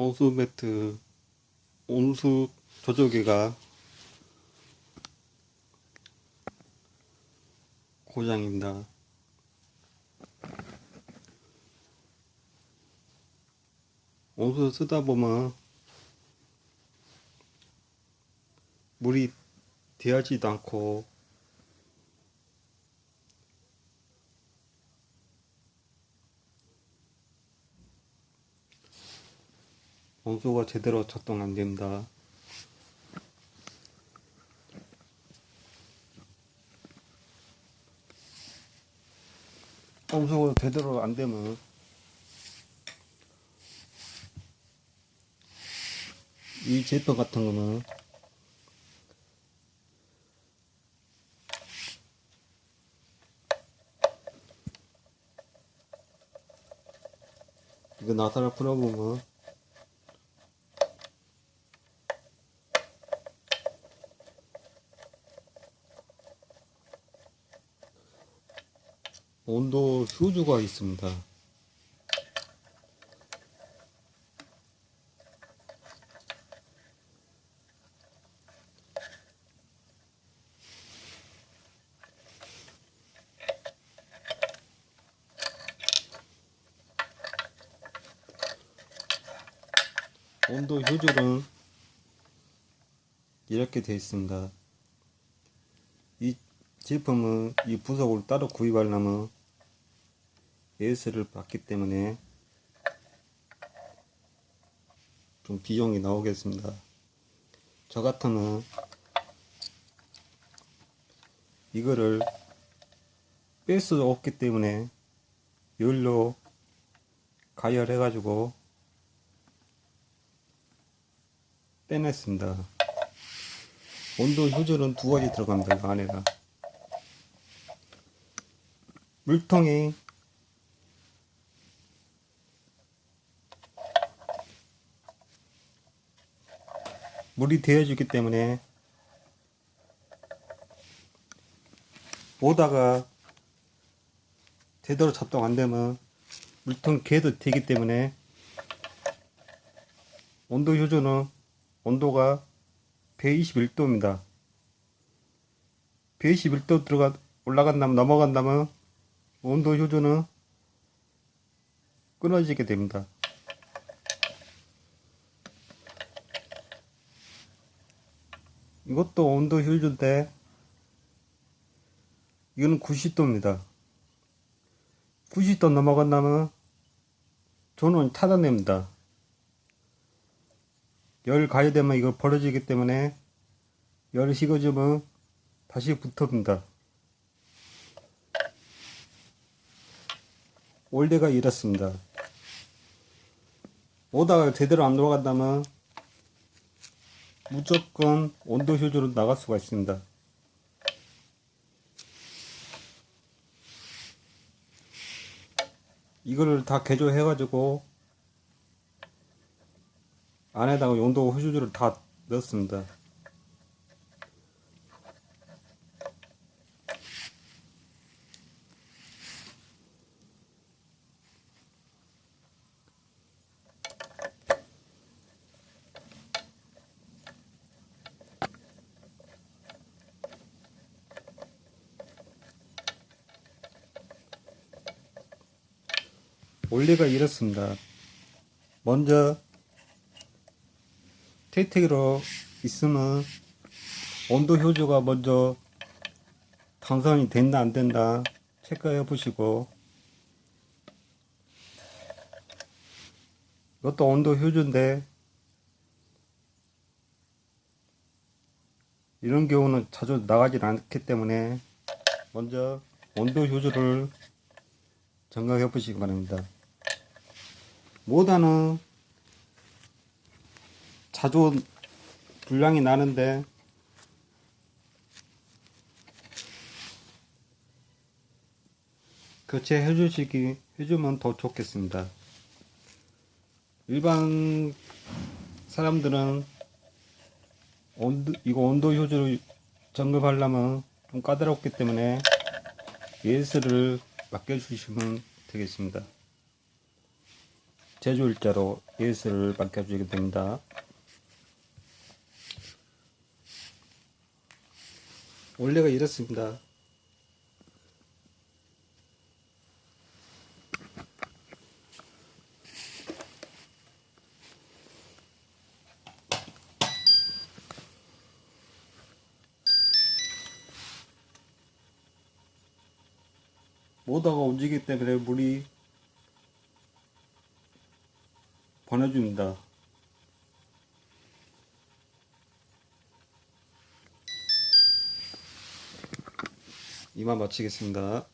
온수 매트 온수 조절기가 고장입니다. 온수 쓰다 보면 물이 되어지도 않고 온수가 제대로 작동 안 된다. 온수가 제대로 안 되면 이 제품 같은 거는 이거 나사를 풀어보면 온도 휴주가 있습니다. 온도 휴주는 이렇게 되어 있습니다. 이 제품은 이 부속을 따로 구입하려면 AS를 받기 때문에 좀 비용이 나오겠습니다. 저 같으면 이거를 뺄 수 없기 때문에 열로 가열해 가지고 빼냈습니다. 온도 휴전은 두 가지 들어갑니다. 이 안에가 물통이 물이 데워주기 때문에 오다가 제대로 작동 안 되면 물통 개도 되기 때문에 온도 효조는 온도가 121도입니다. 121도 들어가 올라간다면 넘어간다면 온도 효조는 끊어지게 됩니다. 이것도 온도 효조인데 이거는 90도입니다. 90도 넘어간다면 전원 차단됩니다. 열 가해되면 이거 벌어지기 때문에 열이 식어지면 다시 붙어옵니다. 원래가 이렇습니다. 오다가 제대로 안 돌아간다면 무조건 온도 효조로 나갈 수가 있습니다. 이거를 다 개조해 가지고 안에다가 온도 효조를 다 넣었습니다. 원리가 이렇습니다. 먼저 태택으로 있으면 온도 효조가 먼저 당선이 된다 안 된다 체크해 보시고 이것도 온도 효조인데 이런 경우는 자주 나가질 않기 때문에 먼저 온도 효조를 점검해 보시기 바랍니다. 모다는 자주 불량이 나는데 교체해 주시기 해주면 더 좋겠습니다. 일반 사람들은 온도, 이거 온도 효조를 점검하려면 좀 까다롭기 때문에 AS를 맡겨주시면 되겠습니다. 제조 일자로 예스를 맡겨주게 됩니다. 원래가 이렇습니다. 모터가 움직이기 때문에 물이 보내줍니다. 이만 마치겠습니다.